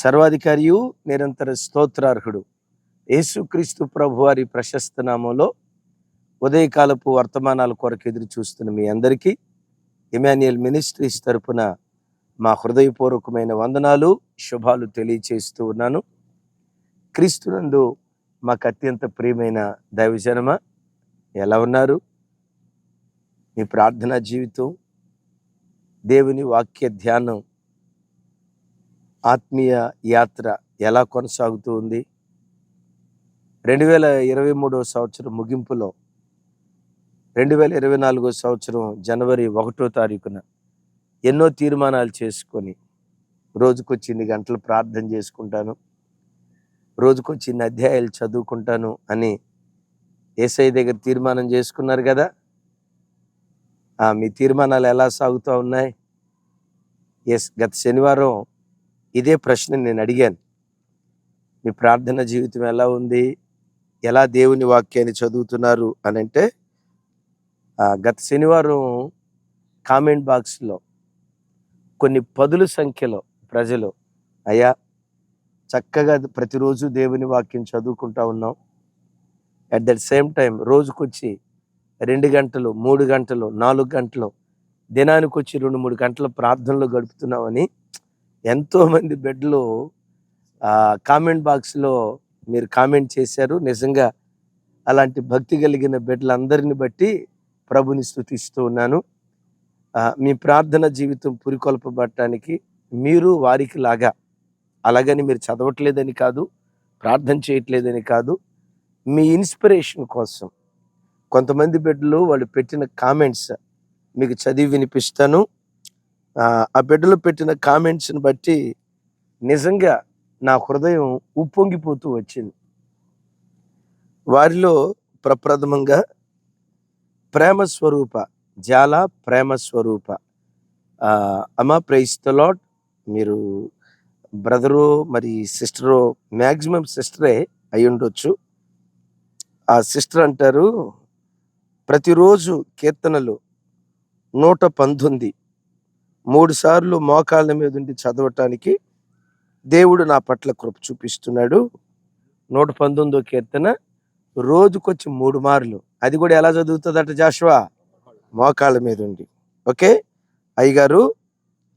సర్వాధికారియు నిరంతర స్తోత్రార్హుడు. యేసుక్రీస్తు ప్రభు వారి ప్రశస్త నామంలో ఉదయకాలపు వర్తమానాల కొరకు ఎదురు చూస్తున్న మీ అందరికీ ఇమాన్యుయల్ మినిస్ట్రీస్ తరపున మా హృదయపూర్వకమైన వందనాలు శుభాలు తెలియచేస్తూ ఉన్నాను. క్రీస్తునందు మాకు అత్యంత ప్రియమైన దైవజనమ ఎలా ఉన్నారు? మీ ప్రార్థనా జీవితం దేవుని వాక్య ధ్యానం ఆత్మీయ యాత్ర ఎలా కొనసాగుతూ ఉంది? రెండు వేల ఇరవై మూడవ సంవత్సరం ముగింపులో రెండు వేల ఇరవై నాలుగో సంవత్సరం జనవరి ఒకటో తారీఖున ఎన్నో తీర్మానాలు చేసుకొని రోజుకొచ్చి ఇన్ని గంటలు ప్రార్థన చేసుకుంటాను రోజుకొచ్చి ఇన్ని అధ్యాయాలు చదువుకుంటాను అని ఏసఐ దగ్గర తీర్మానం చేసుకున్నారు కదా? మీ తీర్మానాలు ఎలా సాగుతూ ఉన్నాయి? ఎస్ గత శనివారం ఇదే ప్రశ్న నేను అడిగాను. మీ ప్రార్థన జీవితం ఎలా ఉంది? ఎలా దేవుని వాక్యాన్ని చదువుతున్నారు? అని అంటే గత శనివారం కామెంట్ బాక్స్లో కొన్ని పదుల సంఖ్యలో ప్రజలు అయ్యా చక్కగా ప్రతిరోజు దేవుని వాక్యం చదువుకుంటా ఉన్నాం. అట్ దట్ సేమ్ టైం రోజుకొచ్చి రెండు గంటలు మూడు గంటలు నాలుగు గంటలు దినానికి వచ్చి రెండు మూడు గంటల ప్రార్థనలు గడుపుతున్నామని ఎంతోమంది బెడ్లు కామెంట్ బాక్స్లో మీరు కామెంట్ చేశారు. నిజంగా అలాంటి భక్తి కలిగిన బిడ్డలందరిని బట్టి ప్రభుని స్థుతిస్తూ ఉన్నాను. మీ ప్రార్థన జీవితం పురికొల్పబడటానికి మీరు వారికి లాగా అలాగని మీరు చదవట్లేదని కాదు ప్రార్థన చేయట్లేదని కాదు మీ ఇన్స్పిరేషన్ కోసం కొంతమంది బిడ్డలు వాళ్ళు పెట్టిన కామెంట్స్ మీకు చదివి వినిపిస్తాను. ఆ, బిడ్డలు పెట్టిన కామెంట్స్ని బట్టి నిజంగా నా హృదయం ఉప్పొంగిపోతూ వచ్చింది. వారిలో ప్రప్రథమంగా ప్రేమ స్వరూప జాల ప్రేమ స్వరూప. ఆ, అమ్మ లాట్ మీరు బ్రదరు మరి సిస్టరు మ్యాక్సిమం సిస్టరే అయి ఉండొచ్చు. ఆ సిస్టర్ అంటారు ప్రతిరోజు కీర్తనలు నూట పంతొమ్మిది మూడు సార్లు మోకాళ్ళ మీద ఉండి చదవటానికి దేవుడు నా పట్ల కృప చూపిస్తున్నాడు. నూట పంతొమ్మిదో కీర్తన రోజుకొచ్చి మూడు మార్లు. అది కూడా ఎలా చదువుతుందట జాషువా? మోకాళ్ళ మీద ఉండి. ఓకే? అయ్యగారు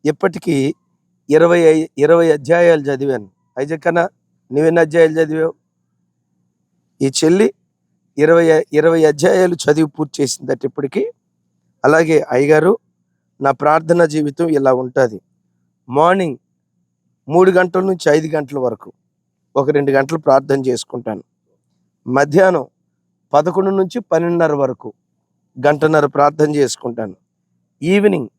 ఇప్పటికీ ఇరవై ఐ- ఇరవై అధ్యాయాలు చదివాను. ఐజక్కన నువ్వెన్ని అధ్యాయాలు చదివావు? ఈ చెల్లి ఇరవై ఇరవై అధ్యాయాలు చదివి పూర్తి చేసిందట ఇప్పటికీ. అలాగే అయ్యగారు నా ప్రార్థన జీవితం ఇలా ఉంటుంది. మార్నింగ్ మూడు గంటల నుంచి ఐదు గంటల వరకు ఒక రెండు గంటలు ప్రార్థన చేసుకుంటాను. మధ్యాహ్నం పదకొండు నుంచి పన్నెండున్నర వరకు గంటన్నర ప్రార్థన చేసుకుంటాను. ఈవినింగ్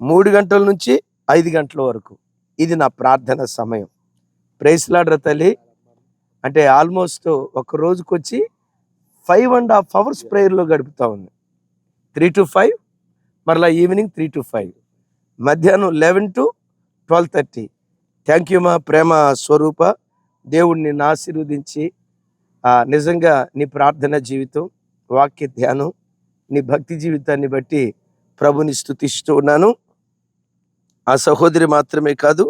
మూడు గంటల నుంచి ఐదు గంటల వరకు ఇది నా ప్రార్థన సమయం. ప్రేస్లాడ్ర తల్లి. అంటే ఆల్మోస్ట్ ఒక రోజుకొచ్చి ఫైవ్ అండ్ హాఫ్ అవర్స్ ప్రేయర్లో గడుపుతా ఉంది. త్రీ టు ఫైవ్ మరలా ఈవినింగ్ త్రీ టు ఫైవ్ మధ్యాహ్నం eleven to twelve thirty thank you మా ప్రేమ స్వరూప. దేవుడిని నిన్ను ఆశీర్వదించి నిజంగా నీ ప్రార్థన జీవితం వాక్య ధ్యానం నీ భక్తి జీవితాన్ని బట్టి ప్రభుని స్థుతిస్తూ ఉన్నాను. ఆ సహోదరి మాత్రమే కాదు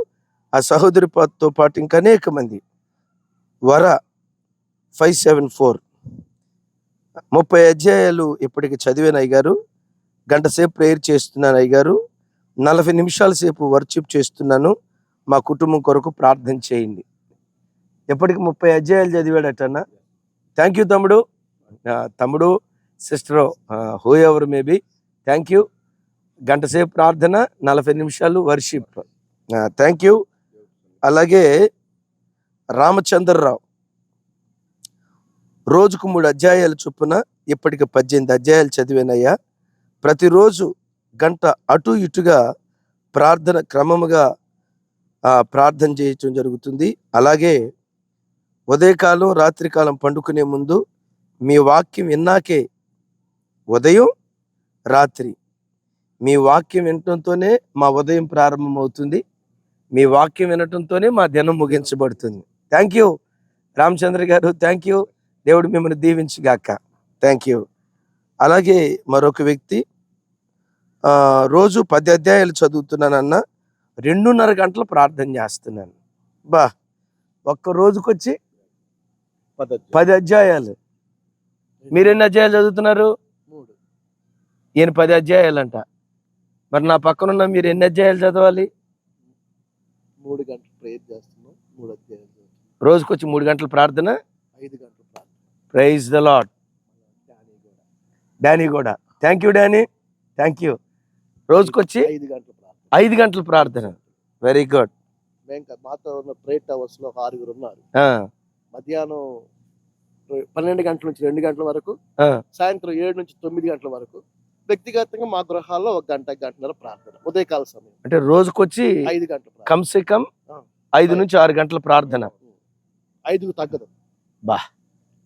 ఆ సహోదరి పాతో పాటు ఇంకా అనేక మంది. వర ఫైవ్ సెవెన్ ఫోర్ ముప్పై అధ్యాయాలు ఇప్పటికి చదివాను అయ్యగారు. గంట సేపు ప్రేయర్ చేస్తున్నాను అయ్యగారు. నలభై నిమిషాల సేపు వర్షిప్ చేస్తున్నాను. మా కుటుంబం కొరకు ప్రార్థన చేయండి. ఎప్పటికి ముప్పై అధ్యాయాలు చదివాడటన్నా థ్యాంక్ యూ తమ్ముడు. తమ్ముడు sister whoever maybe thank you గంట సేపు ప్రార్థన నలభై నిమిషాలు వర్షిప్. థ్యాంక్ యూ అలాగే రామచంద్రరావు. రోజుకు మూడు అధ్యాయాలు చొప్పున ఇప్పటికి పద్దెనిమిది అధ్యాయాలు చదివానయ్యా. ప్రతిరోజు గంట అటు ఇటుగా ప్రార్థన క్రమముగా ప్రార్థన చేయటం జరుగుతుంది. అలాగే ఉదయకాలం రాత్రికాలం పండుకునే ముందు మీ వాక్యం విన్నాకే ఉదయం రాత్రి మీ వాక్యం వినటంతోనే మా ఉదయం ప్రారంభమవుతుంది. మీ వాక్యం వినటంతోనే మా దినం ముగించబడుతుంది. థ్యాంక్ యూ రామచంద్ర గారు. Thank you. దేవుడు మిమ్మల్ని దీవించుగాక. Thank you. అలాగే మరొక వ్యక్తి ఆ, రోజు పది అధ్యాయాలు చదువుతున్నానన్న రెండున్నర గంటలు ప్రార్థన చేస్తున్నాను. బా ఒక్క రోజుకొచ్చి పది అధ్యాయాలు. మీరు ఎన్ని అధ్యాయాలు చదువుతున్నారు? మూడు. ఈయన పది అధ్యాయాలంట. మరి నా పక్కన ఉన్న మీరు ఎన్ని అధ్యాయాలు చదవాలి? మూడు గంటలు ప్రేయర్ చేస్తున్నాం మూడు అధ్యాయాలు. రోజుకొచ్చి మూడు గంటల ప్రార్థన? ఐదు గంటలు ప్రైజ్ ద కూడా డానీ కూడా. Thank you Danny. Thank you రోజుకొచ్చి ఐదు గంటలు ప్రార్థన. ఐదు గంటల ప్రార్థన. వెరీ గుడ్ మాతో ఉన్న ప్రేయర్ టవర్స్లో ఆరుగురు ఉన్నారు. మధ్యాహ్నం పన్నెండు గంటల నుంచి రెండు గంటల వరకు. సాయంత్రం ఏడు నుంచి తొమ్మిది గంటల వరకు వ్యక్తిగతంగా మా గృహాల్లో ఒక గంట గంటన్నర ప్రార్థన. ఉదయకాల సమయం. అంటే రోజుకొచ్చి ఐదు గంటల కమ్సే కమ్. ఐదు నుంచి ఆరు గంటల ప్రార్థన. ఐదుకు తగ్గదు.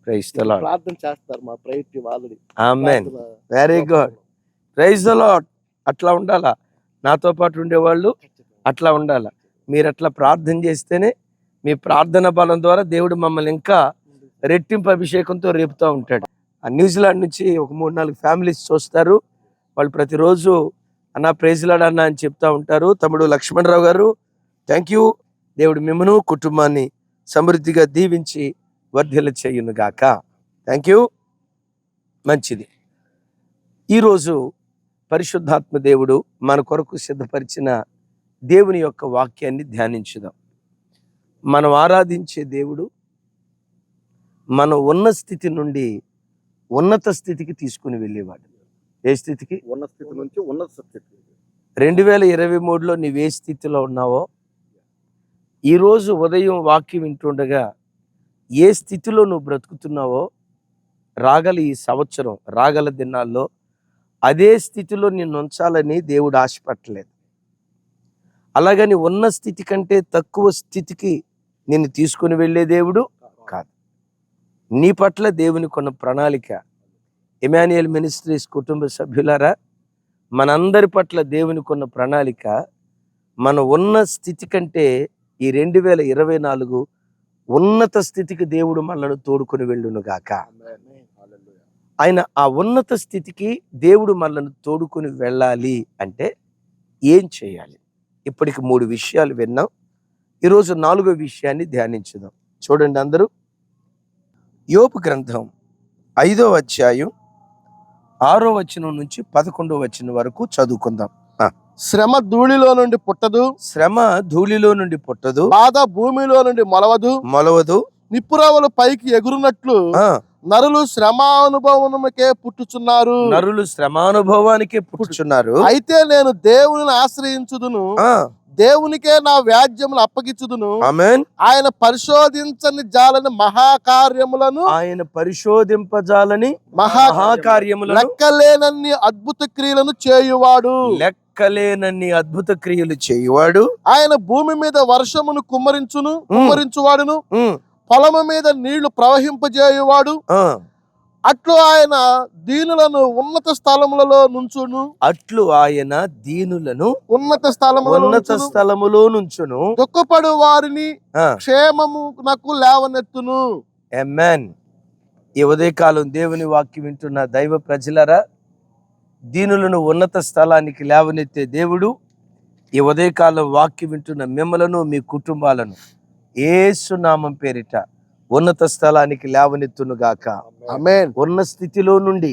ప్రైజ్ ద ప్రార్థన చేస్తారు మా amen very good praise the అట్లా ఉండాలా? నాతో పాటు ఉండేవాళ్ళు అట్లా ఉండాలా? మీరు అట్లా ప్రార్థన చేస్తేనే మీ ప్రార్థన బలం ద్వారా దేవుడు మమ్మల్ని ఇంకా రెట్టింపు అభిషేకంతో రేపుతూ ఉంటాడు. ఆ న్యూజిలాండ్ నుంచి ఒక మూడు నాలుగు ఫ్యామిలీస్ చూస్తారు. వాళ్ళు ప్రతిరోజు అన్న ప్రైజ్లాడ్ అన్న అని చెప్తా ఉంటారు. తమ్ముడు లక్ష్మణరావు గారు థ్యాంక్ యూ దేవుడు మిమ్మను కుటుంబాన్ని సమృద్ధిగా దీవించి వర్ధిల్ల చేయును గాక. థ్యాంక్ యూ మంచిది. ఈరోజు పరిశుద్ధాత్మ దేవుడు మన కొరకు సిద్ధపరిచిన దేవుని యొక్క వాక్యాన్ని ధ్యానించుదాం. మనం ఆరాధించే దేవుడు మన ఉన్న స్థితి నుండి ఉన్నత స్థితికి తీసుకుని వెళ్ళేవాడు. ఏ స్థితికి? ఉన్న స్థితి నుంచి ఉన్నత స్థితి రెండు వేల ఇరవై మూడులో నీవు ఏ స్థితిలో ఉన్నావో ఈరోజు ఉదయం వాక్యం వింటుండగా ఏ స్థితిలో నువ్వు బ్రతుకుతున్నావో రాగల ఈ సంవత్సరం రాగల దినాల్లో అదే స్థితిలో నిన్ను ఉంచాలని దేవుడు ఆశపట్టలేదు. అలాగని ఉన్న స్థితి కంటే తక్కువ స్థితికి నిన్ను తీసుకుని వెళ్ళే దేవుడు కాదు. నీ పట్ల దేవుని కొన్న ప్రణాళిక ఎమాన్యుయల్ మినిస్ట్రీస్ కుటుంబ సభ్యులారా మనందరి పట్ల దేవుని కొన్న ప్రణాళిక మన ఉన్న స్థితి కంటే ఈ రెండు వేల ఇరవై నాలుగు ఉన్నత స్థితికి దేవుడు మనల్ని తోడుకొని వెళ్ళును గాక. ఆయన ఆ ఉన్నత స్థితికి దేవుడు మనల్ని తోడుకొని వెళ్ళాలి అంటే ఏం చేయాలి? ఇప్పటికి మూడు విషయాలు విన్నాం. ఈరోజు నాలుగో విషయాన్ని ధ్యానించుదాం. చూడండి అందరూ. యోపు గ్రంథం ఐదో అధ్యాయం ఆరో వచనం నుంచి పదకొండో వచనం వరకు చదువుకుందాం. శ్రమ ధూళిలో నుండి పుట్టదు. శ్రమ ధూళిలో నుండి పుట్టదు. బాధ భూమిలో నుండి మొలవదు. మొలవదు. నిప్పురవలు పైకి ఎగురునట్లు నరులు శ్రమానుభవముకే పుట్టుచున్నారు. నరులు శ్రమానుభవానికే పుట్టుచున్నారు. అయితే నేను దేవుని ఆశ్రయించుదును. దేవునికే నా వ్యాజ్యములు అప్పగించుదును. ఆయన పరిశోధించని జాలని మహాకార్యములను ఆయన పరిశోధింపజాలని మహా మహాకార్యములను లెక్కలేనన్ని అద్భుత క్రియలను చేయువాడు. లెక్కలేనన్ని అద్భుత క్రియలు చేయువాడు? ఆయన భూమి మీద వర్షమును కుమ్మరించును కుమ్మరించువాడును పొలము మీద నీళ్ళు ప్రవహింపజేయువాడు. అట్లు ఆయన దీనులను ఉన్నత స్థలములలో నుంచును. అట్లు ఆయన దీనులను ఉన్నత స్థలములలో ఉన్నత. స్థలములో నుంచును. దుఃఖపడు వారిని ఆ, క్షేమమునకు లేవనెత్తును. ఎమ్మాన్ ఈ ఉదయకాలం దేవుని వాక్యం వింటున్న దైవ ప్రజలరా దీనులను ఉన్నత స్థలానికి లేవనెత్తే దేవుడు ఈ ఉదయకాలం వాక్యం వింటున్న మిమ్మలను మీ కుటుంబాలను. ఏసునామం పేరిట ఉన్నత స్థలానికి లేవనెత్తును గాక. అమేన్ ఉన్న స్థితిలో నుండి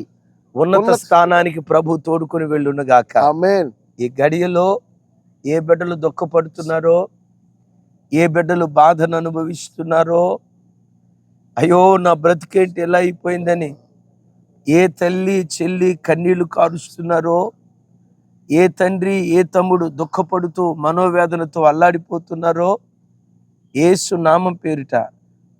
ఉన్నత స్థానానికి ప్రభు తోడుకొని వెళ్ళును గాక. అమేన్ ఈ గడియలో ఏ బిడ్డలు దుఃఖపడుతున్నారో ఏ బిడ్డలు బాధను అనుభవిస్తున్నారో అయ్యో నా బ్రతికేంటి ఎలా అయిపోయిందని ఏ తల్లి చెల్లి కన్నీళ్ళు కారుస్తున్నారో ఏ తండ్రి ఏ తమ్ముడు దుఃఖపడుతూ మనోవేదనతో అల్లాడిపోతున్నారో ఏసు నామం పేరిట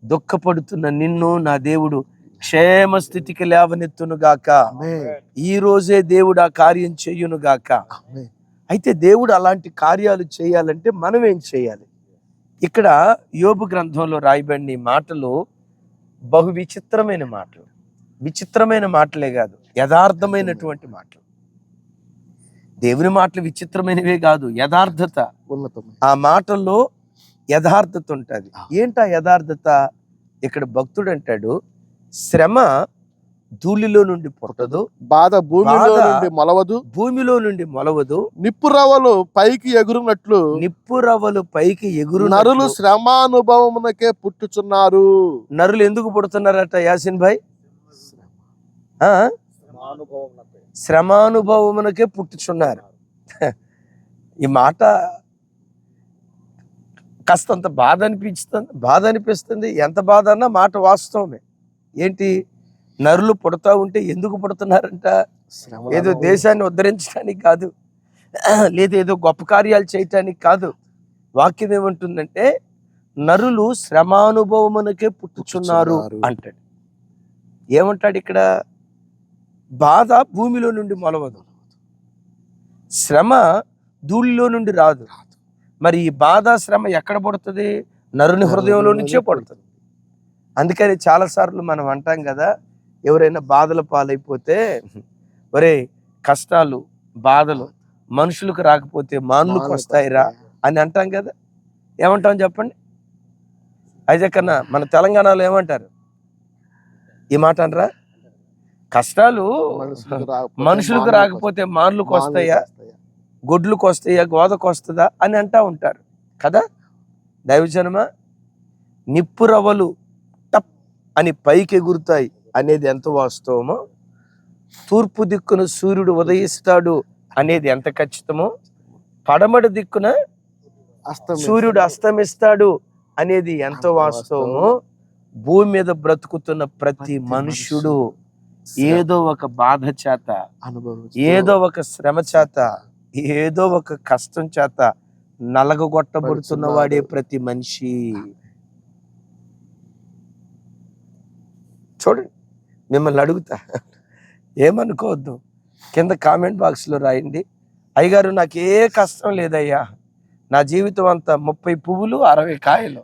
దుఃఖపడుతున్న నిన్ను నా దేవుడు క్షేమ స్థితికి లేవనెత్తును గాక. అమేన్ ఈ రోజే దేవుడు ఆ కార్యం చెయ్యును గాక. అమేన్ అయితే దేవుడు అలాంటి కార్యాలు చేయాలంటే మనం ఏం చేయాలి? ఇక్కడ యోబు గ్రంథంలో రాయబడిన ఈ మాటలు బహు విచిత్రమైన మాటలు. విచిత్రమైన మాటలే కాదు యథార్థమైనటువంటి మాటలు. దేవుని మాటలు విచిత్రమైనవే కాదు యథార్థత. ఉన్నతం ఆ మాటల్లో యథార్థత ఉంటుంది. ఏంటా యథార్థత? ఇక్కడ భక్తుడు అంటాడు శ్రమ ధూళిలో నుండి పుట్టదు బాధ భూమిలో నుండి మొలవదు భూమిలో నుండి మొలవదు నిప్పు రవ్వలు పైకి ఎగురునట్లు నిప్పు రవ్వలు పైకి ఎగురు నరులు శ్రమానుభవమునకే పుట్టుచున్నారు. నరులు ఎందుకు పుడుతున్నారట యాసిన్ భాయ్? శ్రమానుభవమునకే పుట్టుచున్నారు. ఈ మాట కాస్తంత బాధ అనిపిస్తుంది బాధ అనిపిస్తుంది ఎంత బాధ అన్నా మాట వాస్తవమే. ఏంటి? నరులు పుడతా ఉంటే ఎందుకు పుడుతున్నారంట? ఏదో దేశాన్ని ఉద్ధరించడానికి కాదు. లేదు ఏదో గొప్ప కార్యాలు చేయటానికి కాదు. వాక్యం ఏమంటుందంటే నరులు శ్రమానుభవమునకే పుట్టుచున్నారు పుట్టుచున్నారు. అంటాడు. ఏమంటాడు ఇక్కడ? బాధ భూమిలో నుండి మొలవదు. శ్రమ ధూళిలో నుండి రాదు. మరి ఈ బాధ శ్రమ ఎక్కడ పడుతుంది? నరుని హృదయంలో నుంచే పడుతుంది. అందుకని చాలాసార్లు మనం అంటాం కదా ఎవరైనా బాధల పాలైపోతే ఒరే కష్టాలు బాధలు మనుషులకు రాకపోతే మానులకు వస్తాయిరా అని అంటాం కదా. ఏమంటాం చెప్పండి? అయితే కన్నా మన తెలంగాణలో ఏమంటారు? ఈ మాట అనరా? కష్టాలు మనుషులకు రాకపోతే మానులకు వస్తాయా? గొడ్లకు వస్తాయా? గోదకు వస్తుందా? అని అంటా ఉంటారు. కదా? దైవజనమ నిప్పు రవ్వలు టప్ అని పైకి ఎగురుతాయి అనేది ఎంత వాస్తవమో? తూర్పు దిక్కున సూర్యుడు ఉదయిస్తాడు అనేది ఎంత ఖచ్చితమో? పడమటి దిక్కున. సూర్యుడు అస్తమిస్తాడు అనేది ఎంత వాస్తవమో? భూమి మీద బ్రతుకుతున్న ప్రతి మనుష్యుడు ఏదో ఒక బాధ చేత అనుభవిస్తూ ఏదో ఒక శ్రమ చేత ఏదో ఒక కష్టం చేత నలగగొట్టబడుతున్న వాడే ప్రతి మనిషి. చూడండి మిమ్మల్ని అడుగుతా. ఏమనుకోవద్దు. కింద కామెంట్ బాక్స్లో రాయండి. అయ్యగారు నాకు ఏ కష్టం లేదయ్యా. నా జీవితం అంతా ముప్పై పువ్వులు అరవై కాయలు.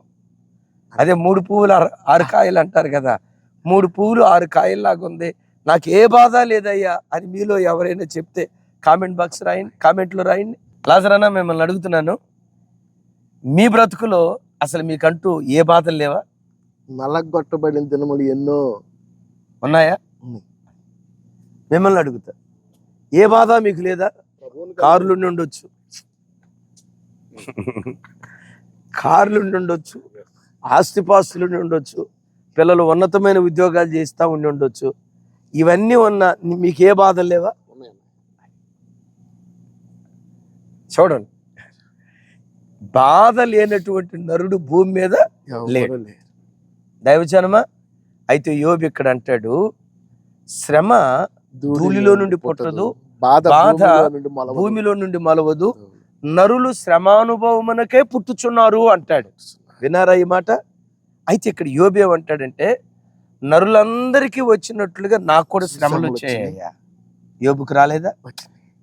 అదే మూడు పువ్వులు ఆరు ఆరు కాయలు అంటారు కదా. మూడు పువ్వులు ఆరు కాయల్లాగా ఉంది నాకు ఏ బాధ లేదయ్యా అని మీలో ఎవరైనా చెప్తే కామెంట్ బాక్స్ రాయండి కామెంట్లో రాయండి. లాజరానా మిమ్మల్ని అడుగుతున్నాను. మీ బ్రతుకులో అసలు మీకంటూ ఏ బాధలు లేవా? నలగొట్టబడిన దినములు ఎన్నో ఉన్నాయా? ఉన్నాయి. మిమ్మల్ని అడుగుతా. ఏ బాధ మీకు లేదా? కార్లు ఉండొచ్చు. కార్లు ఉండొచ్చు. ఆస్తిపాస్తులు ఉండొచ్చు. పిల్లలు ఉన్నతమైన ఉద్యోగాలు చేస్తూ ఉండి ఉండొచ్చు. ఇవన్నీ ఉన్న మీకు ఏ బాధలు లేవా. చూడండి. బాధ లేనటువంటి నరుడు భూమి మీద లేడు. దైవజనమ? అయితే యోబు ఇక్కడ అంటాడు శ్రమ ధూళిలో నుండి పుట్టదు, బాధ భూమిలో నుండి మొలవదు. భూమిలో నుండి మొలవదు. నరులు శ్రమానుభవమునకే పుట్టుచున్నారు అంటాడు. వినారా ఈ మాట? అయితే ఇక్కడ యోబు ఏమంటాడంటే నరులందరికీ వచ్చినట్లుగా నాకు కూడా శ్రమలు వచ్చాయ్యా యోబుకు రాలేదా.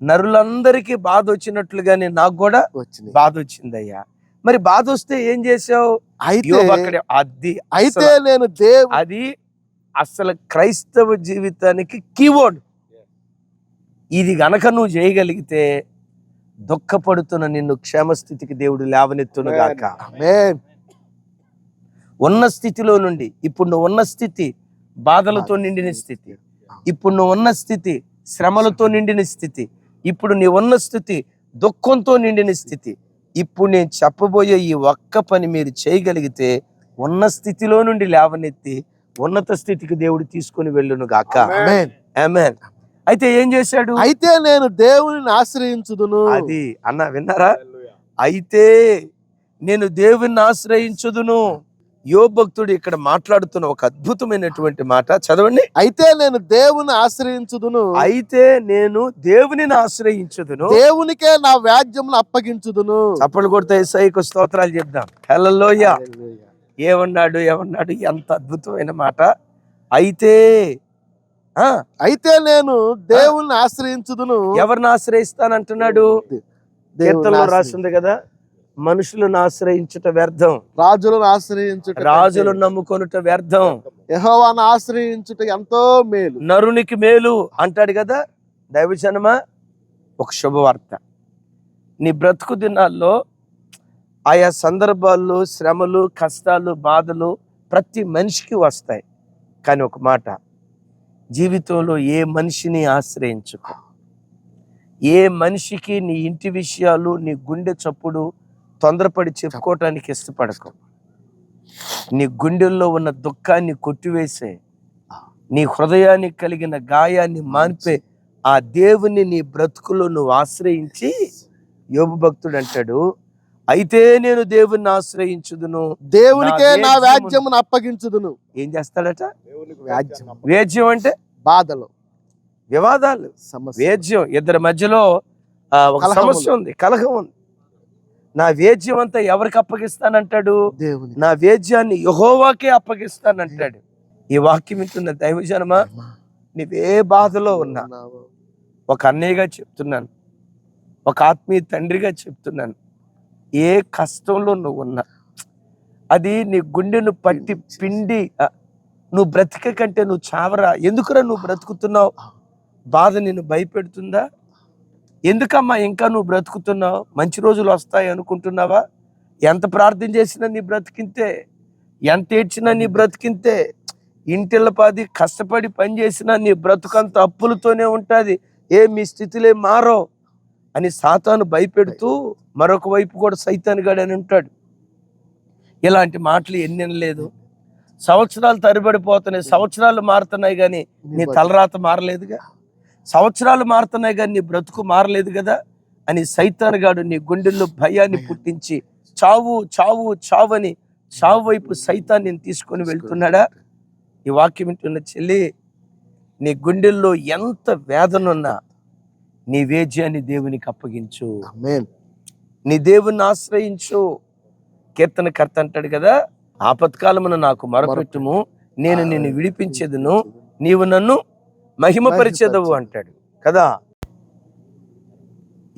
నరులందరికీ బాధ వచ్చినట్లుగానే నాకు కూడా వచ్చింది బాధ వచ్చిందయ్యా. మరి బాధ వస్తే ఏం చేసావు అయితే అక్కడ అది అయితే నేను దేవు అది అసలు క్రైస్తవ జీవితానికి కీవర్డ్ ఇది గనక నువ్వు చేయగలిగితే దుఃఖపడుతున్న నిన్ను క్షేమస్థితికి దేవుడు లేవనెత్తును గాక. ఉన్న స్థితిలో నుండి ఇప్పుడు నువ్వు ఉన్న స్థితి బాధలతో నిండిన స్థితి. ఇప్పుడు నువ్వు ఉన్న స్థితి శ్రమలతో నిండిన స్థితి. ఇప్పుడు నీ ఉన్న స్థితి దుఃఖంతో నిండిన స్థితి. ఇప్పుడు నేను చెప్పబోయే ఈ ఒక్క పని మీరు చేయగలిగితే ఉన్న స్థితిలో నుండి లేవనెత్తి ఉన్నత స్థితికి దేవుడు తీసుకొని వెళ్ళును గాక. ఆమేన్. ఆమేన్. అయితే ఏం చేశాడు? అయితే నేను దేవుని ఆశ్రయించుదును. అది అన్న విన్నారా? అయితే నేను దేవుణ్ణి ఆశ్రయించుదును. యో భక్తుడు ఇక్కడ మాట్లాడుతున్న ఒక అద్భుతమైనటువంటి మాట. చదవండి. అయితే నేను దేవుని ఆశ్రయించుదును. అయితే నేను దేవునిని ఆశ్రయించుదును. దేవునికే నా వ్యాజ్యమును అప్పగించుదును. చప్పలు కొడితే సైకు స్తోత్రాలు చెప్దాం. హల్లెలూయా. ఏమన్నాడు ఏమన్నాడు ఎంత అద్భుతమైన మాట. అయితే ఆ? అయితే నేను దేవుని ఆశ్రయించుదును. ఎవరిని ఆశ్రయిస్తానంటున్నాడు? దేవుని కీర్తనలో రాసింది కదా మనుషులను ఆశ్రయించుట వ్యర్థం. రాజులను ఆశ్రయించుట రాజులు నమ్ముకొనుట వ్యర్థం. యెహోవాను ఆశ్రయించుట ఎంతో మేలు. నరునికి మేలు అంటాడు కదా? దైవజనమ? ఒక శుభవార్త. నీ బ్రతుకు దినాల్లో ఆయా సందర్భాల్లో శ్రమలు కష్టాలు బాధలు ప్రతి మనిషికి వస్తాయి. కానీ ఒక మాట జీవితంలో ఏ మనిషిని ఆశ్రయించుకో? ఏ మనిషికి నీ ఇంటి విషయాలు నీ గుండె చప్పుడు తొందరపడి చెప్పుకోవటానికి ఇష్టపడకు. నీ గుండెల్లో ఉన్న దుఃఖాన్ని కొట్టివేసే నీ హృదయానికి కలిగిన గాయాన్ని మాన్పే ఆ దేవుని నీ బ్రతుకులో నువ్వు ఆశ్రయించి యోబు భక్తుడు అంటాడు అయితే నేను దేవుణ్ణి ఆశ్రయించుదును దేవునికే నా వ్యాజ్యమును- అప్పగించుదును. ఏం చేస్తాడట? వ్యాజ్యం వేద్యం అంటే? బాధలు. వివాదాలు. సమస్య వేద్యం. ఇద్దరి మధ్యలో ఒక. సమస్య ఉంది కలహం ఉంది. నా వేద్యం అంతా ఎవరికి అప్పగిస్తానంటాడు? దేవుని నా వేద్యాన్ని యహోవాకే అప్పగిస్తానంటాడు. ఈ వాక్యం వింటున్న దైవజనమా? నీవే బాధలో ఉన్నా. ఒక అన్నయ్యగా చెప్తున్నాను. ఒక ఆత్మీయ తండ్రిగా చెప్తున్నాను. ఏ కష్టంలో నువ్వు ఉన్నా. అది నీ గుండెను పట్టి పిండి నువ్వు బ్రతికే కంటే నువ్వు చావరా? ఎందుకురా నువ్వు బ్రతుకుతున్నావు? బాధ నిన్ను భయపెడుతుందా? ఎందుకమ్మా ఇంకా నువ్వు బ్రతుకుతున్నావు? మంచి రోజులు వస్తాయి అనుకుంటున్నావా? ఎంత ప్రార్థన చేసినా నీ బ్రతికింతే ఎంత ఏడ్చినా నీ బ్రతికింతే ఇంటిల్ల పాది కష్టపడి పని చేసినా నీ బ్రతుకంత అప్పులతోనే ఉంటుంది. ఏ మీ స్థితిలే మారో అని సాతాను భయపెడుతూ మరొక వైపు కూడా సైతాన్ అని ఉంటాడు. ఇలాంటి మాటలు ఎన్ని లేదు సంవత్సరాలు తరబడిపోతున్నాయి. సంవత్సరాలు మారుతున్నాయి కానీ నీ తలరాత మారలేదుగా. సంవత్సరాలు మారుతున్నాయి కానీ నీ బ్రతుకు మారలేదు కదా అని సైతాన్ గాడు నీ గుండెల్లో భయాన్ని పుట్టించి చావు చావు చావని చావు వైపు సైతాన్ని తీసుకొని వెళ్తున్నాడా? ఈ వాక్యం వింటున్న చెల్లి నీ గుండెల్లో ఎంత వేదన ఉన్నా నీ వేద్యాన్ని దేవునికి అప్పగించు. నీ దేవుణ్ణి ఆశ్రయించు. కీర్తనకర్త అంటాడు కదా ఆపత్కాలమున నాకు మొరపెట్టుము నేను నిన్ను విడిపించేదను. నీవు నన్ను మహిమపరిచేదవు అంటాడు. కదా?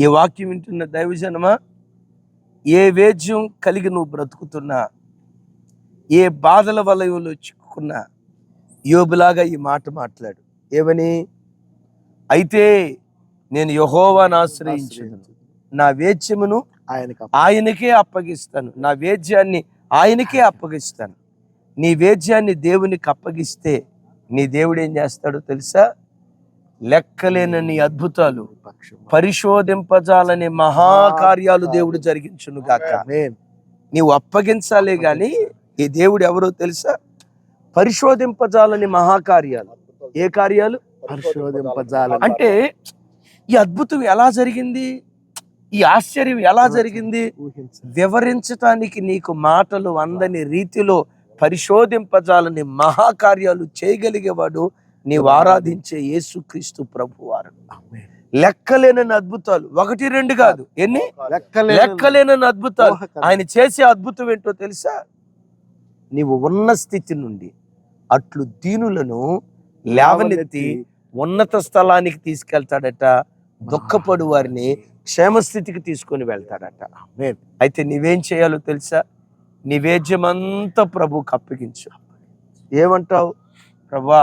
ఈ వాక్యం వింటున్న దైవజనమా? ఏ వేద్యం కలిగి నువ్వు బ్రతుకుతున్నా ఏ బాధల వలయంలో చిక్కుకున్నా యోబులాగా ఈ మాట మాట్లాడు. ఏమని? అయితే నేను యహోవాను ఆశ్రయించును. నా వేద్యమును ఆయనకి ఆయనకే అప్పగిస్తాను. నా వేద్యాన్ని ఆయనకే అప్పగిస్తాను. నీ వేద్యాన్ని దేవునికి అప్పగిస్తే నీ దేవుడు ఏం చేస్తాడో తెలుసా? లెక్కలేనని అద్భుతాలు పరిశోధింపజాలని మహాకార్యాలు దేవుడు జరిగించును గాక. ఆమేన్. నీవు అప్పగించాలే గాని ఈ దేవుడు ఎవరో తెలుసా? పరిశోధింపజాలని మహాకార్యాలు. ఏ కార్యాలు? పరిశోధింపజాలని. అంటే ఈ అద్భుతం ఎలా జరిగింది? ఈ ఆశ్చర్యం ఎలా జరిగింది? వివరించటానికి నీకు మాటలు అందని రీతిలో పరిశోధింపజాలని మహాకార్యాలు చేయగలిగేవాడు నీవు ఆరాధించే యేసుక్రీస్తు ప్రభువారు. ఆమేన్. లెక్కలేనని అద్భుతాలు. ఒకటి రెండు కాదు. ఎన్ని? లెక్కలేని లెక్కలేనని అద్భుతాలు. ఆయన చేసే అద్భుతం ఏంటో తెలుసా? నీవు ఉన్న స్థితి నుండి అట్లు దీనులను లేవనెత్తి ఉన్నత స్థలానికి తీసుకెళ్తాడట. దుఃఖపడు వారిని క్షేమస్థితికి తీసుకొని వెళ్తాడట. అయితే నీవేం చేయాలో తెలుసా? నివేద్యమంతా ప్రభుకి అప్పగించు ఏమంటావు? ప్రభా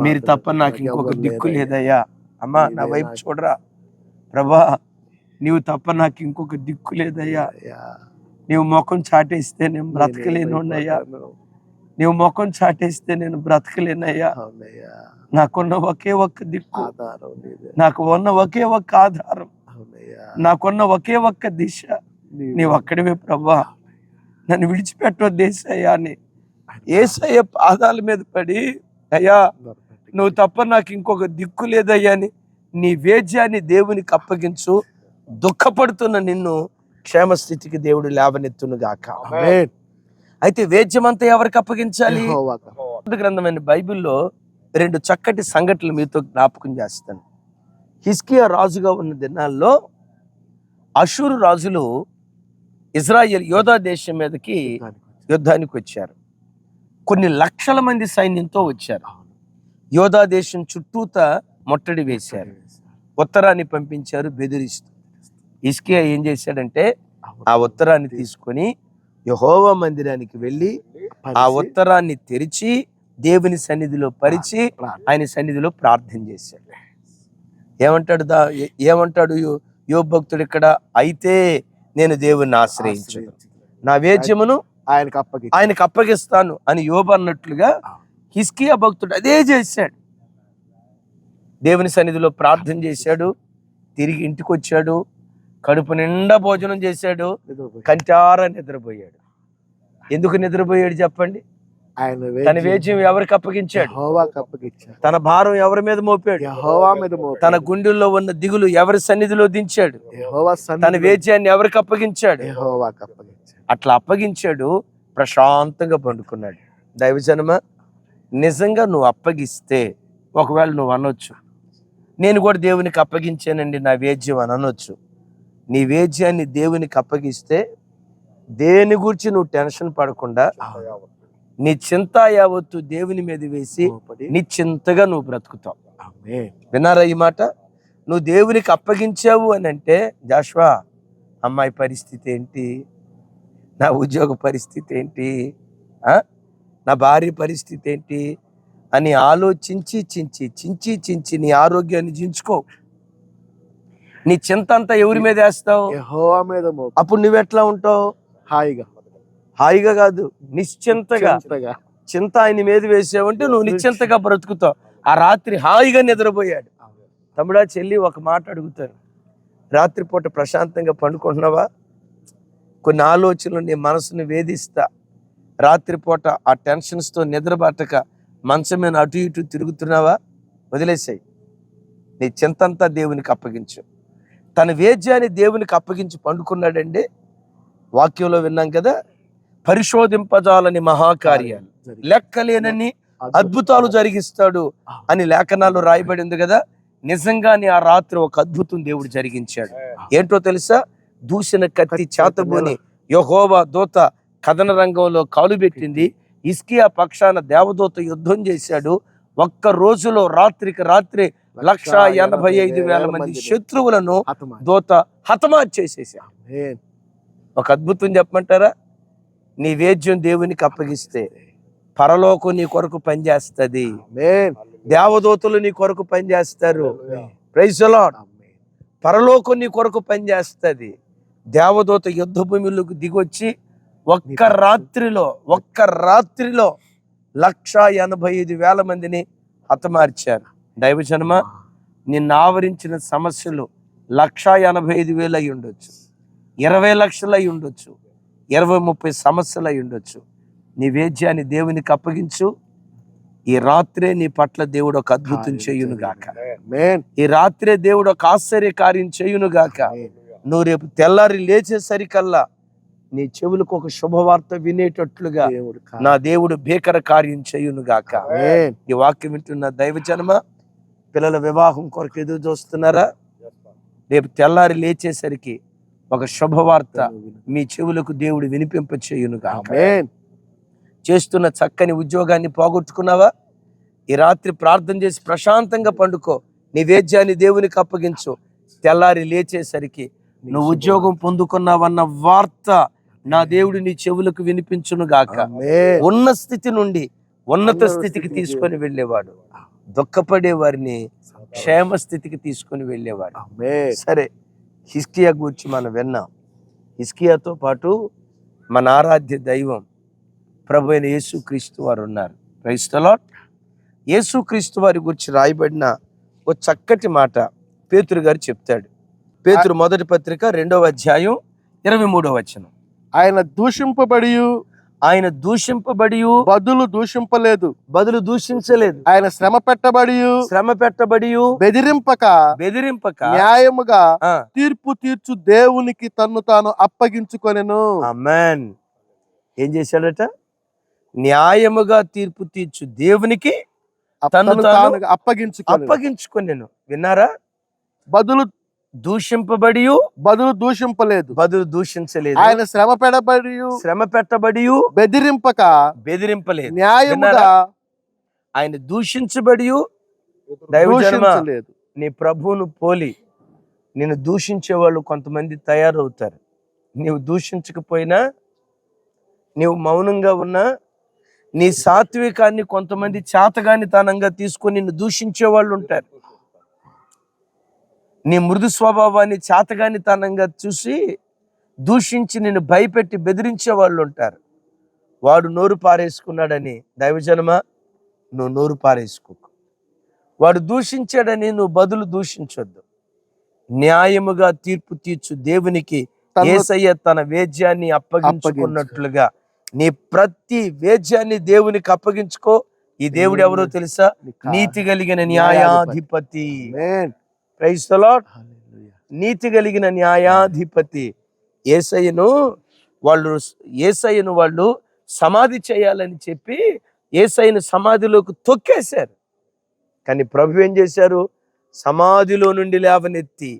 మీరు తప్ప నాకు ఇంకొక దిక్కు లేదయ్యా. అమ్మా నా వైపు చూడరా. ప్రభా నీవు తప్ప నాకు ఇంకొక దిక్కు లేదయ్యా. నీవు ముఖం చాటేస్తే నేను బ్రతకలేనున్నయ్యా నీవు ముఖం చాటేస్తే నేను బ్రతకలేనయ్యా నాకున్న ఒకే ఒక్క దిక్కు. నాకు ఉన్న ఒకే ఒక్క ఆధారం. నాకున్న ఒకే ఒక్క దిశ. నీవు. అక్కడివే ప్రభా. నన్ను విడిచిపెట్టొద్దేసయ్యా అని ఏసయ్య పాదాల మీద పడి అయ్యా నువ్వు తప్ప నాకు ఇంకొక దిక్కు లేదయ్యా అని నీ వేద్యాన్ని దేవునికి అప్పగించు. దుఃఖపడుతున్న నిన్ను క్షేమస్థితికి దేవుడు లేవనెత్తును గాక. ఆమేన్. అయితే వేద్యమంతా ఎవరికి అప్పగించాలి? గ్రంథమైన బైబిల్లో రెండు చక్కటి సంఘటనలు మీతో జ్ఞాపకం చేస్తాను. హిస్కియా రాజుగా ఉన్న దినాల్లో అషూరు రాజులు ఇజ్రాయెల్ యోధా దేశం మీదకి యుద్ధానికి వచ్చారు. కొన్ని లక్షల మంది సైన్యంతో వచ్చారు. యోధా దేశం చుట్టూత ముట్టడి వేశారు. ఉత్తరాన్ని పంపించారు బెదిరిస్తూ. ఇస్కియా ఏం చేశాడంటే ఆ ఉత్తరాన్ని తీసుకొని యహోవా మందిరానికి వెళ్ళి ఆ ఉత్తరాన్ని తెరిచి దేవుని సన్నిధిలో పరిచి. ఆయన సన్నిధిలో ప్రార్థన చేశాడు. ఏమంటాడు దా ఏమంటాడు యో- భక్తుడు ఇక్కడ? అయితే నేను దేవుణ్ణి ఆశ్రయించు నా వేద్యమును ఆయనకు అప్పగి ఆయనకు అప్పగిస్తాను అని యోబు అన్నట్లుగా హిస్కియా భక్తుడు అదే చేశాడు. దేవుని సన్నిధిలో ప్రార్థన చేశాడు తిరిగి ఇంటికి వచ్చాడు కడుపు నిండా భోజనం చేశాడు. కంటారా నిద్రపోయాడు. ఎందుకు నిద్రపోయాడు చెప్పండి? ఆయన తన వేద్యం ఎవరికి అప్పగించాడు? యెహోవాకు అప్పగించాడు. తన భారం ఎవరి మీద మోపాడు? యెహోవా మీద మోపాడు. తన గుండెల్లో ఉన్న దిగులు ఎవరి సన్నిధిలో దించాడు? తన వేద్యాన్ని ఎవరికి అప్పగించాడు? యెహోవాకు అప్పగించాడు. అట్లా అప్పగించాడు ప్రశాంతంగా పండుకున్నాడు. దైవజనమ నిజంగా నువ్వు అప్పగిస్తే ఒకవేళ నువ్వు అనొచ్చు. నేను కూడా దేవునికి అప్పగించానండి నా వేద్యం అని అనొచ్చు. నీ వేద్యాన్ని దేవునికి అప్పగిస్తే దేని గురించి నువ్వు టెన్షన్ పడకుండా నీ చింత యావత్తు దేవుని మీద వేసి మోపడి. నిశ్చింతగా నువ్వు బ్రతుకుతావు. విన్నారా ఈ మాట? నువ్వు దేవునికి అప్పగించావు అని అంటే జాష్వా అమ్మాయి పరిస్థితి ఏంటి? నా ఉద్యోగ పరిస్థితి ఏంటి? ఆ? నా భార్య పరిస్థితి ఏంటి? అని ఆలోచించి చించి చించి చించి నీ ఆరోగ్యాన్ని చించుకో. నీ చింత అంతా ఎవరి మీద వేస్తావు? అప్పుడు నువ్వు ఎట్లా ఉంటావు? హాయిగా. హాయిగా కాదు నిశ్చింతగా. చింతగా. చింత ఆయన మీద వేసావంటే నువ్వు నిశ్చింతగా బ్రతుకుతావు. ఆ రాత్రి హాయిగా నిద్రపోయాడు. తమ్ముడా చెల్లి ఒక మాట అడుగుతాను రాత్రిపూట ప్రశాంతంగా పండుకుంటున్నావా? కొన్ని ఆలోచనలు నీ మనసును వేధిస్తా. రాత్రిపూట ఆ టెన్షన్స్తో నిద్రపట్టక మంచం మీద అటు ఇటు తిరుగుతున్నావా? వదిలేసాయి. నీ చింతంతా దేవునికి అప్పగించు. తన వేద్యాన్ని దేవునికి అప్పగించి పండుకున్నాడండి. వాక్యంలో విన్నాం కదా పరిశోధింపజాలని మహాకార్యాలు. లెక్కలేనని అద్భుతాలు జరిగిస్తాడు అని లేఖనాలు రాయబడింది కదా? నిజంగానే ఆ రాత్రి ఒక అద్భుతం దేవుడు జరిగించాడు. ఏంటో తెలుసా? దూసిన కత్తి చేతబోని యహోవా దూత కథన రంగంలో కాలు పెట్టింది. ఇస్కియా పక్షాన దేవదూత యుద్ధం చేశాడు. ఒక్క రోజులో రాత్రికి రాత్రి లక్ష ఎనభై ఐదు వేల మంది శత్రువులను. దూత హతమార్చేసేసా. ఒక అద్భుతం చెప్పమంటారా? నీ వేద్యం దేవునికి అప్పగిస్తే పరలోకం నీ కొరకు పనిచేస్తుంది. దేవదూతలు నీ కొరకు పనిచేస్తారు. ప్రైజ్. పరలోకం నీ కొరకు పనిచేస్తుంది. దేవదూత యుద్ధ భూమిలోకి దిగొచ్చి ఒక్క రాత్రిలో ఒక్క రాత్రిలో లక్ష ఎనభై ఐదు వేల మందిని హతమార్చారు. దైవజనమ నిన్ను ఆవరించిన సమస్యలు లక్ష ఎనభై ఐదు వేలు అయి ఉండొచ్చు. ఇరవై లక్షలు అయి ఉండొచ్చు. ఇరవై ముప్పై సమస్యలు అయి ఉండొచ్చు. నీ వేద్యాన్ని దేవునికి అప్పగించు. ఈ రాత్రే నీ పట్ల దేవుడు ఒక అద్భుతం చేయును గాక. ఈ రాత్రే దేవుడు ఒక ఆశ్చర్య కార్యం చేయును గాక. నువ్వు రేపు తెల్లారి లేచేసరికల్లా నీ చెవులకు ఒక శుభవార్త వినేటట్లుగా నా దేవుడు భీకర కార్యం చేయును గాక. ఈ వాక్యం వింటున్న దైవజనమ పిల్లల వివాహం కొరకు ఎదురు చూస్తున్నారా? రేపు తెల్లారి లేచేసరికి ఒక శుభవార్త మీ చెవులకు దేవుడు వినిపింప చేయును గాక. ఆమేన్. చేస్తున్న చక్కని ఉద్యోగాన్ని పోగొట్టుకున్నావా? ఈ రాత్రి ప్రార్థన చేసి ప్రశాంతంగా పండుకో. నీ వేద్యాన్ని దేవునికి అప్పగించు. తెల్లారి లేచేసరికి నువ్వు ఉద్యోగం పొందుకున్నావన్న వార్త నా దేవుడు నీ చెవులకు వినిపించును గాక. ఉన్న స్థితి నుండి ఉన్నత స్థితికి తీసుకొని వెళ్ళేవాడు. దుఃఖపడే వారిని క్షేమ స్థితికి తీసుకొని వెళ్ళేవాడు. సరే. హిస్కియా గురించి మనం విన్నాం. హిస్కియాతో పాటు మన ఆరాధ్య దైవం ప్రభు అయిన యేసుక్రీస్తు వారు ఉన్నారు. క్రైస్తలో యేసుక్రీస్తు వారి గురించి రాయబడిన ఒక చక్కటి మాట పేతురు గారు చెప్తాడు. పేతురు మొదటి పత్రిక రెండవ అధ్యాయం ఇరవై మూడవ వచనం. ఆయన దూషింపబడి ఆయన దూషింపబడి బదులు దూషింపలేదు. బదులు దూషించలేదు. ఆయన శ్రమ పెట్టబడి శ్రమ పెట్టబడి బెదిరింపక. బెదిరింపక. న్యాయముగా తీర్పు తీర్చు దేవునికి తన్ను తాను అప్పగించుకొనెను. అమెన్ ఏం చేశాడట? న్యాయముగా తీర్పు తీర్చు దేవునికి తాను తాను అప్పగించుకొనెను. అప్పగించుకునేను. విన్నారా? బదులు దూషింపబడి బదులు దూషింపలేదు. బదులు దూషించలేదు. ఆయన శ్రమ పెడబడి శ్రమ పెట్టబడి బెదిరింపక? బెదిరింపలేదు. న్యాయముగా విన్నారా? ఆయన దూషించబడి దూషించలేదు. నీ ప్రభువును పోలి నిన్ను దూషించే వాళ్ళు కొంతమంది తయారవుతారు. నీవు దూషించకపోయినా నీవు మౌనంగా ఉన్నా నీ సాత్వికాన్ని కొంతమంది చేతగానితనంగా తీసుకొని నిన్ను దూషించే వాళ్ళు ఉంటారు నీ మృదు స్వభావాన్ని చేతగానితనంగా చూసి దూషించి నిన్ను భయపెట్టి బెదిరించే వాళ్ళు ఉంటారు. వాడు నోరు పారేసుకున్నాడని దైవజనమ? నువ్వు నోరు పారేసుకోకు. వాడు దూషించాడని నువ్వు బదులు దూషించొద్దు. న్యాయముగా తీర్పు తీర్చు దేవునికి ఏసయ్య తన వేద్యాన్ని అప్పగించుకున్నట్లుగా నీ ప్రతి వేద్యాన్ని దేవునికి అప్పగించుకో. ఈ దేవుడు ఎవరో తెలుసా? నీతి కలిగిన న్యాయాధిపతి. Hallelujah. నీతి కలిగిన న్యాయాధిపతి ఏసయ్యను వాళ్ళు ఏసయ్యను వాళ్ళు సమాధి చేయాలని చెప్పి ఏసయ్యను సమాధిలోకి తొక్కేశారు. కానీ ప్రభు ఏం చేశారు? సమాధిలో నుండి లేవనెత్తి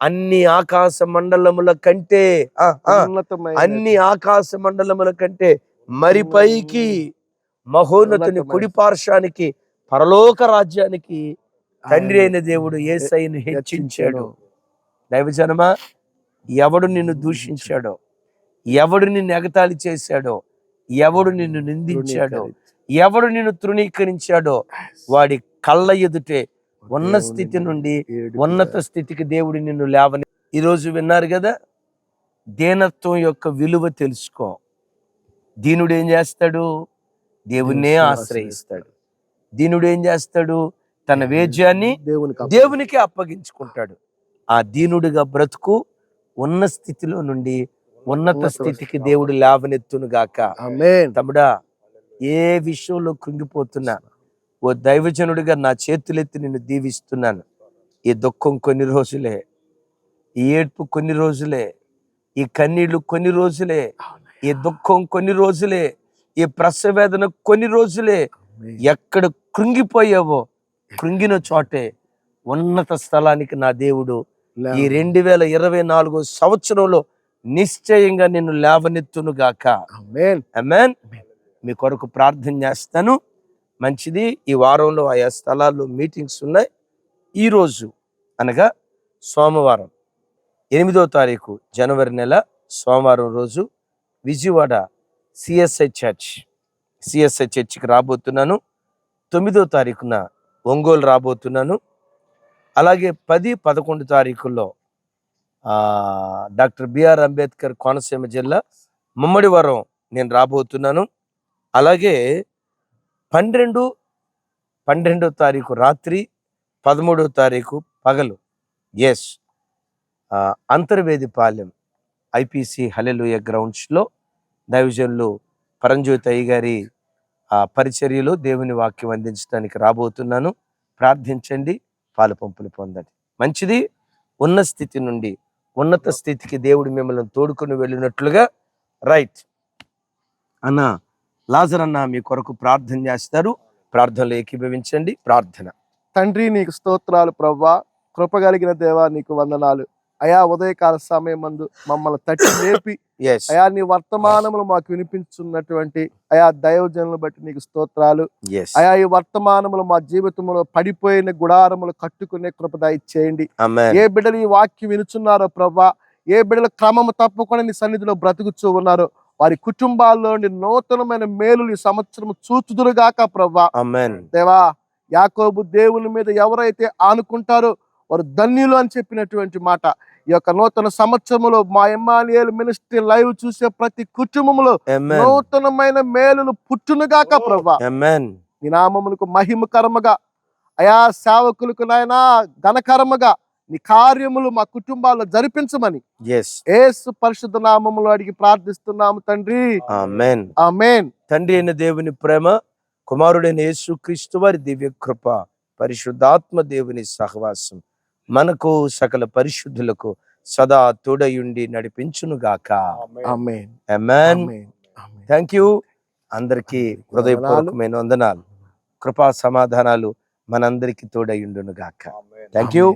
అన్ని ఆకాశ మండలముల కంటే అన్ని ఆకాశ మండలముల కంటే మరి పైకి మహోన్నతుని ఉన్నతమైన- కుడి పార్శ్వానికి పరలోక రాజ్యానికి తండ్రి అయిన దేవుడు ఏసైను హెచ్చించాడు. దైవజనమా ఎవడు నిన్ను దూషించాడో ఎవడు నిన్ను ఎగతాళి చేశాడో ఎవడు నిన్ను నిందించాడో ఎవడు నిన్ను తృణీకరించాడో వాడి కళ్ళ ఎదుటే ఉన్న స్థితి నుండి ఉన్నత స్థితికి దేవుడు నిన్ను లేవని ఈరోజు విన్నారు కదా? దీనత్వం యొక్క విలువ తెలుసుకో. దీనుడు ఏం చేస్తాడు? దేవుణ్ణే దేవుని ఆశ్రయిస్తాడు. దీనుడు ఏం చేస్తాడు? తన వేద్యాన్ని దేవునికి అప్ప- దేవునికి అప్పగించుకుంటాడు ఆ దీనుడిగా బ్రతుకు ఉన్న స్థితిలో నుండి ఉన్నత స్థితికి స్థితి. దేవుడు లేవనెత్తును గాక. తమ్ముడా ఏ విషయంలో కృంగిపోతున్నా ఓ దైవజనుడిగా నా చేతులెత్తి నిన్ను దీవిస్తున్నాను ఈ దుఃఖం కొన్ని రోజులే ఈ ఏడ్పు కొన్ని రోజులే ఈ కన్నీళ్ళు కొన్ని రోజులే ఈ దుఃఖం కొన్ని రోజులే ఈ ప్రసవేదన కొన్ని రోజులే. ఎక్కడ కృంగిపోయావో కృంగిన చోటే ఉన్నత స్థలానికి నా దేవుడు. ఈ రెండు వేల ఇరవై నాలుగో సంవత్సరంలో నిశ్చయంగా నిన్ను లేవనెత్తును గాక. అమెన్ మీ కొరకు ప్రార్థన చేస్తాను. మంచిది. ఈ వారంలో ఆయా స్థలాల్లో మీటింగ్స్ ఉన్నాయి. ఈరోజు అనగా సోమవారం ఎనిమిదో తారీఖు జనవరి నెల సోమవారం రోజు విజయవాడ సిఎస్ఐ చర్చ్ సిఎస్ఐ చర్చ్కి రాబోతున్నాను. తొమ్మిదో తారీఖున ఒంగోలు రాబోతున్నాను. అలాగే పది పదకొండు తారీఖుల్లో డాక్టర్ బిఆర్ అంబేద్కర్ కోనసీమ జిల్లా ముమ్మడివరం నేను రాబోతున్నాను. అలాగే పన్నెండు పన్నెండో తారీఖు రాత్రి పదమూడో తారీఖు పగలు. ఎస్ అంతర్వేదిపాలెం ఐపీసీ హలెలుయ గ్రౌండ్స్లో దైవజనులు పరంజ్యోతి అయ్య గారి ఆ, పరిచర్యలో దేవుని వాక్యం అందించడానికి రాబోతున్నాను. ప్రార్థించండి పాలు పంపులు పొందండి. మంచిది ఉన్న స్థితి నుండి ఉన్నత స్థితికి దేవుడు మిమ్మల్ని తోడుకొని వెళ్ళినట్లుగా రైట్. అన్న లాజర్ అన్న మీ కొరకు ప్రార్థన చేస్తారు. ప్రార్థనలో ఏకీభవించండి ప్రార్థన. తండ్రి నీకు స్తోత్రాలు ప్రవ్వా. కృప కలిగిన దేవా నీకు వందనాలు. అయా ఉదయకాల సమయం మందు మమ్మల్ని తట్టి లేపి అయా నీ వర్తమానములు మాకు వినిపించున్నటువంటి అయా దైవజనులు బట్టి నీకు స్తోత్రాలు. అయా ఈ వర్తమానములు మా జీవితంలో పడిపోయిన గుడారములు కట్టుకునే కృప దయచేయండి ఆమేన్ ఏ బిడ్డలు ఈ వాక్యం వినుచున్నారో ప్రవ్వా ఏ బిడ్డలు క్రమము తప్పకుండా నీ సన్నిధిలో బ్రతుకుచూ ఉన్నారో వారి కుటుంబాల్లో నూతనమైన మేలు ఈ సంవత్సరం చూచుదురుగాక ప్రవ్వా. ఆమేన్ దేవా యాకోబు దేవుని మీద ఎవరైతే ఆనుకుంటారో వారు ధన్యులు అని చెప్పినటువంటి మాట. ఈ యొక్క నూతన సంవత్సరములో మా ఎమ్మానియల్ మినిస్ట్రీ లైవ్ చూసే ప్రతి కుటుంబములో ఆమేన్ నూతనమైన మేలులు పుట్టునుగాక ప్రభా. ఆమేన్ నీ నామమునకు మహిమకరముగా అయా సేవకులకు నాయనా ఘనకరముగా నీ కార్యములు మా కుటుంబాల్లో జరిపించమని. ఏసు పరిశుద్ధ నామములు అడిగి ప్రార్థిస్తున్నాము తండ్రి. తండ్రి అయిన దేవుని ప్రేమ కుమారుడైన యేసు క్రీస్తు వారి దివ్య కృప పరిశుద్ధాత్మ దేవుని సహవాసం. మనకు సకల పరిశుద్ధులకు సదా తోడయుండి నడిపించును గాక amen. Amen amen. Amen. Thank you అందరికీ హృదయపూర్వకమైన వందనాలు. కృపా సమాధానాలు మనందరికీ తోడయుండును గాక థ్యాంక్ యూ.